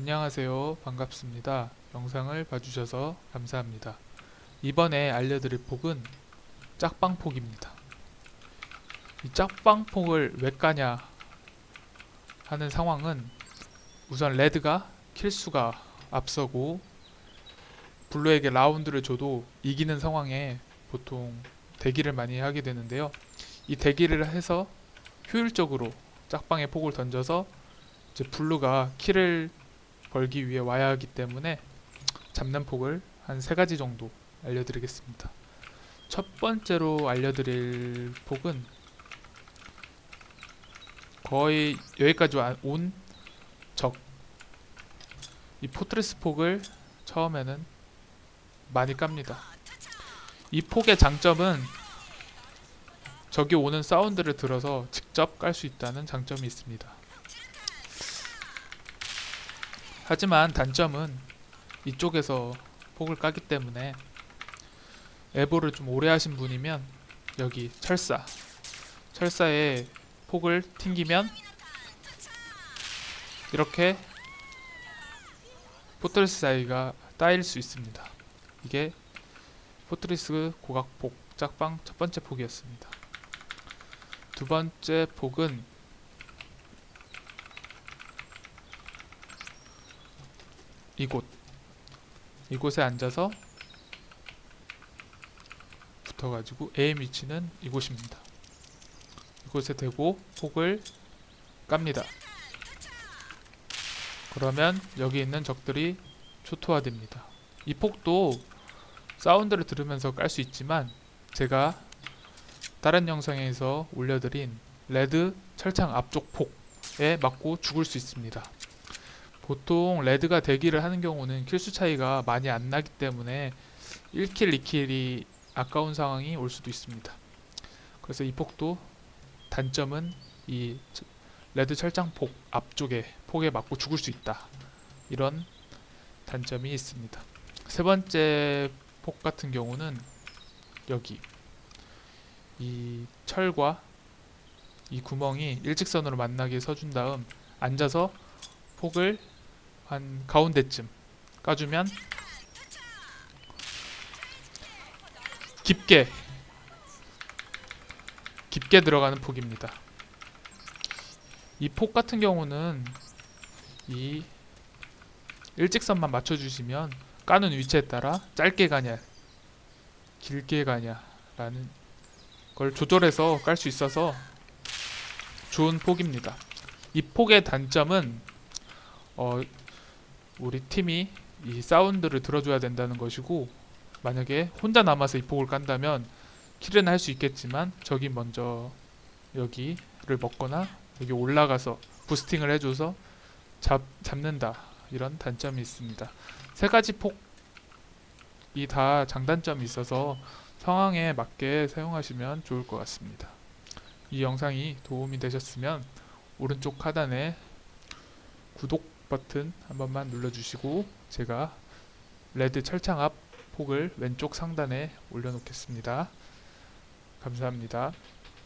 안녕하세요. 반갑습니다. 영상을 봐주셔서 감사합니다. 이번에 알려드릴 폭은 짝방폭입니다. 이 짝방폭을 왜 까냐 하는 상황은 우선 레드가 킬수가 앞서고 블루에게 라운드를 줘도 이기는 상황에 보통 대기를 많이 하게 되는데요. 이 대기를 해서 효율적으로 짝방의 폭을 던져서 이제 블루가 킬을 벌기 위해 와야 하기 때문에 잡는 폭을 한 세 가지 정도 알려드리겠습니다. 첫 번째로 알려드릴 폭은 거의 여기까지 와- 온 적. 이 포트레스 폭을 처음에는 많이 깝니다. 이 폭의 장점은 적이 오는 사운드를 들어서 직접 깔 수 있다는 장점이 있습니다. 하지만 단점은 이쪽에서 폭을 까기 때문에 에보를 좀 오래 하신 분이면 여기 철사 철사에 폭을 튕기면 이렇게 포트리스 사이가 따일 수 있습니다. 이게 포트리스 고각폭 짝방 첫 번째 폭이었습니다. 두 번째 폭은 이곳 이곳에 앉아서 붙어가지고 A의 위치는 이곳입니다. 이곳에 대고 폭을 깝니다. 그러면 여기 있는 적들이 초토화됩니다. 이 폭도 사운드를 들으면서 깔 수 있지만 제가 다른 영상에서 올려드린 레드 철창 앞쪽 폭에 맞고 죽을 수 있습니다. 보통 레드가 대기를 하는 경우는 킬수 차이가 많이 안 나기 때문에 1킬, 2킬이 아까운 상황이 올 수도 있습니다. 그래서 이 폭도 단점은 이 저- 레드 철장 폭 앞쪽에 폭에 맞고 죽을 수 있다. 이런 단점이 있습니다. 세 번째 폭 같은 경우는 여기 이 철과 이 구멍이 일직선으로 만나게 서준 다음 앉아서 폭을 한 가운데쯤 까주면 깊게 깊게 들어가는 폭입니다. 이 폭 같은 경우는 이 일직선만 맞춰주시면 까는 위치에 따라 짧게 가냐 길게 가냐 라는 걸 조절해서 깔 수 있어서 좋은 폭입니다. 이 폭의 단점은 어, 우리 팀이 이 사운드를 들어줘야 된다는 것이고 만약에 혼자 남아서 이 폭을 깐다면 킬은 할 수 있겠지만 적이 먼저 여기를 먹거나 여기 올라가서 부스팅을 해줘서 잡, 잡는다 이런 단점이 있습니다. 세 가지 폭이 다 장단점이 있어서 상황에 맞게 사용하시면 좋을 것 같습니다. 이 영상이 도움이 되셨으면 오른쪽 하단에 구독 버튼 한 번만 눌러주시고 제가 레드 철창 앞 폭을 왼쪽 상단에 올려놓겠습니다. 감사합니다.